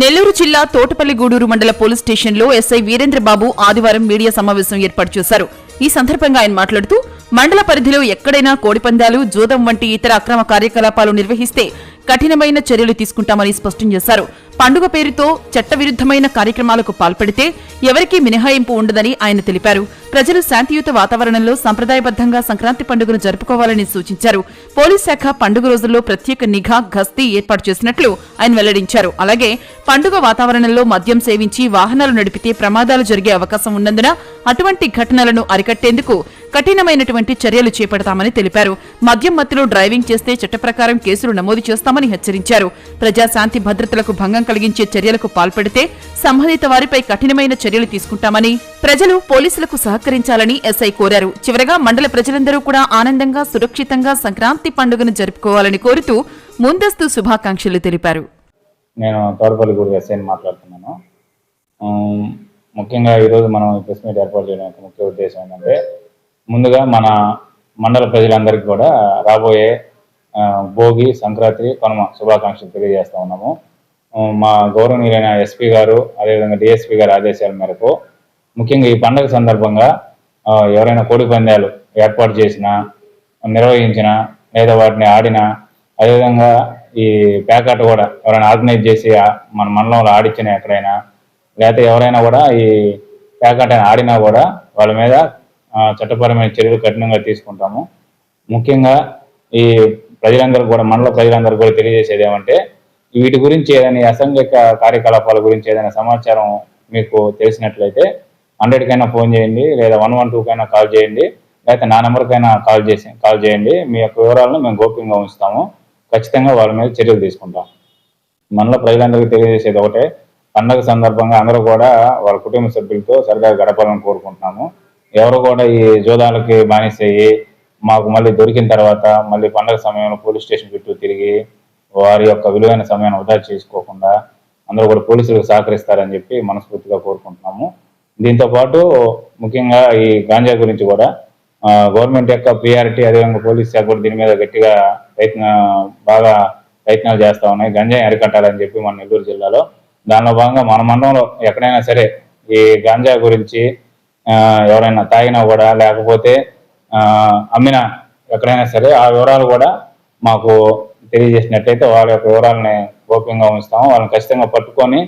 నెల్లూరు జిల్లా తోటపల్లి గూడూరు మండల పోలీస్ స్టేషన్లో ఎస్ఐ వీరేంద్రబాబు ఆదివారం మీడియా సమావేశం ఏర్పాటు చేశారు. ఈ సందర్భంగా ఆయన మాట్లాడుతూ మండల పరిధిలో ఎక్కడైనా కోడిపందాలు జూదం వంటి ఇతర అక్రమ కార్యకలాపాలు నిర్వహిస్తే కఠినమైన చర్యలు తీసుకుంటామని స్పష్టం చేశారు. పండుగ పేరుతో చట్టవిరుద్ధమైన కార్యక్రమాలకు పాల్పడితే ఎవరికీ మినహాయింపు ఉండదని ఆయన తెలిపారు. ప్రజలు శాంతియుత వాతావరణంలో సంప్రదాయబద్దంగా సంక్రాంతి పండుగను జరుపుకోవాలని సూచించారు. పోలీస్ శాఖ పండుగ రోజుల్లో ప్రత్యేక నిఘా గస్తీ ఏర్పాటు చేసినట్లు ఆయన వెల్లడించారు. అలాగే పండుగ వాతావరణంలో మద్యం సేవించి వాహనాలు నడిపితే ప్రమాదాలు జరిగే అవకాశం ఉన్నందున అటువంటి ఘటనలను అరికట్టేందుకు కఠినమైనటువంటి చర్యలు చేపడతామని తెలిపారు. మద్యం మత్తులో డ్రైవింగ్ చేస్తే చట్ట ప్రకారం కేసులు నమోదు చేస్తామని హెచ్చరించారు. ప్రజాశాంతి భద్రతలకు భంగం కలిగించే చర్యలకు పాల్పడితే సంబంధిత వారిపై కఠినమైన చర్యలు తీసుకుంటామని ప్రజలు పోలీసులకు సహకరించాలని ఎస్ఐ కోరారు. చివరగా మండల ప్రజలందరూ కూడా ఆనందంగా సురక్షితంగా సంక్రాంతి పండుగను జరుపుకోవాలని కోరుతూ ముందస్తు శుభాకాంక్షలు తెలిపారు. నేను తోటపల్లి ఎస్ఐని మాట్లాడుతున్నాను. ముఖ్యంగా ఈరోజు మనం ప్రెస్ మీట్ ఏర్పాటు చేయడానికి ముఖ్య ఉద్దేశం ఏంటంటే ముందుగా మన మండల ప్రజలందరికీ కూడా రాబోయే భోగి సంక్రాంతి కనుమ శుభాకాంక్షలు తెలియజేస్తా ఉన్నాము. మా గౌరవనీయులైన ఎస్పీ గారు అదేవిధంగా డిఎస్పీ గారి ఆదేశాల మేరకు ముఖ్యంగా ఈ పండుగ సందర్భంగా ఎవరైనా కోడి పందాలు ఏర్పాటు చేసినా నిర్వహించిన లేదా వాటిని ఆడినా అదేవిధంగా ఈ ప్యాకాట్ కూడా ఎవరైనా ఆర్గనైజ్ చేసి మన మండలంలో ఆడించిన ఎక్కడైనా లేకపోతే ఎవరైనా కూడా ఈ ప్యాకాట్ ఆడినా కూడా వాళ్ళ మీద చట్టపరమైన చర్యలు కఠినంగా తీసుకుంటాము. ముఖ్యంగా ఈ ప్రజలందరూ కూడా మండల ప్రజలందరూ కూడా తెలియజేసేది ఏమంటే వీటి గురించి ఏదైనా అసంఘిక కార్యకలాపాల గురించి ఏదైనా సమాచారం మీకు తెలిసినట్లయితే హండ్రెడ్కైనా ఫోన్ చేయండి లేదా వన్ వన్ టూకైనా కాల్ చేయండి లేకపోతే నా నెంబర్కైనా కాల్ చేసి కాల్ చేయండి. మీ యొక్క వివరాలను మేము గోప్యంగా ఉంచుతాము. ఖచ్చితంగా వాళ్ళ మీద చర్యలు తీసుకుంటాం. మనలో ప్రజలందరికీ తెలియజేసేది ఒకటే పండగ సందర్భంగా అందరూ కూడా వాళ్ళ కుటుంబ సభ్యులతో సరదాగా గడపాలని కోరుకుంటున్నాము. ఎవరు కూడా ఈ జోదాలకి బానిసయ్యి మాకు మళ్ళీ దొరికిన తర్వాత మళ్ళీ పండగ సమయంలో పోలీస్ స్టేషన్ చుట్టూ తిరిగి వారి యొక్క విలువైన సమయాన్ని వృధా చేసుకోకుండా అందరూ కూడా పోలీసులకు సహకరిస్తారని చెప్పి మనస్ఫూర్తిగా కోరుకుంటున్నాము. దీంతో పాటు ముఖ్యంగా ఈ గాంజా గురించి కూడా గవర్నమెంట్ యొక్క ప్రియారిటీ అదేవిధంగా పోలీస్ శాఖ కూడా దీని మీద గట్టిగా ప్రయత్న బాగా ప్రయత్నాలు చేస్తూ ఉన్నాయి. గంజాయి అరికట్టాలని చెప్పి మన నెల్లూరు జిల్లాలో దానిలో భాగంగా మన మండలంలో ఎక్కడైనా సరే ఈ గాంజా గురించి ఎవరైనా తాగినా కూడా లేకపోతే అమ్మిన అమ్మినా ఎక్కడైనా సరే ఆ వివరాలు కూడా మాకు తెలియజేసినట్టయితే వాళ్ళ యొక్క వివరాలని గోప్యంగా ఉంచుతాము. వాళ్ళని ఖచ్చితంగా పట్టుకొని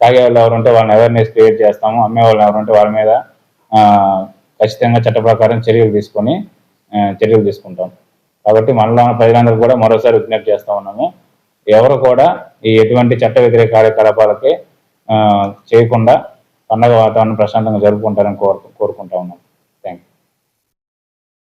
తాగే వాళ్ళు ఎవరు ఉంటే వాళ్ళని అవేర్నెస్ క్రియేట్ చేస్తాము. అమ్మే వాళ్ళు ఎవరుంటే వాళ్ళ మీద ఖచ్చితంగా చట్ట ప్రకారం చర్యలు తీసుకొని చర్యలు తీసుకుంటాం. కాబట్టి మనలో ఉన్న ప్రజలందరూ కూడా మరోసారి విజ్ఞప్తి చేస్తా ఉన్నాము. ఎవరు కూడా ఈ ఎటువంటి చట్ట వ్యతిరేక కార్యకలాపాలకి చేయకుండా పండగ వాతావరణం ప్రశాంతంగా జరుపుకుంటారని కోరు కోరుకుంటా ఉన్నాం.